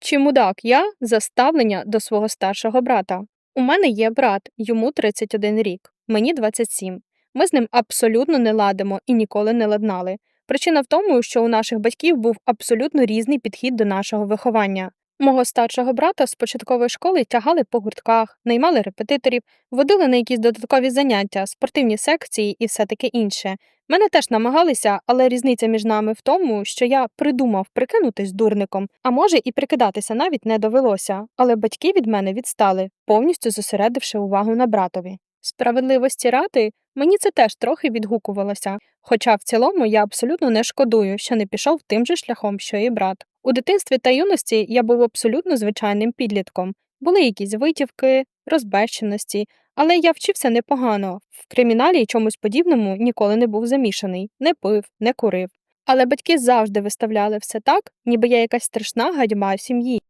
Чи мудак я за ставлення до свого старшого брата? У мене є брат, йому 31 рік, мені 27. Ми з ним абсолютно не ладимо і ніколи не ладнали. Причина в тому, що у наших батьків був абсолютно різний підхід до нашого виховання. Мого старшого брата з початкової школи тягали по гуртках, наймали репетиторів, водили на якісь додаткові заняття, спортивні секції і все таке інше. Мене теж намагалися, але різниця між нами в тому, що я придумав прикинутись дурником, а може і прикидатися навіть не довелося, але батьки від мене відстали, повністю зосередивши увагу на братові. Справедливості ради мені це теж трохи відгукувалося, хоча в цілому я абсолютно не шкодую, що не пішов тим же шляхом, що і брат. У дитинстві та юності я був абсолютно звичайним підлітком. Були якісь витівки, розбещеності, але я вчився непогано. В криміналі й чомусь подібному ніколи не був замішаний, не пив, не курив. Але батьки завжди виставляли все так, ніби я якась страшна гадьма сім'ї.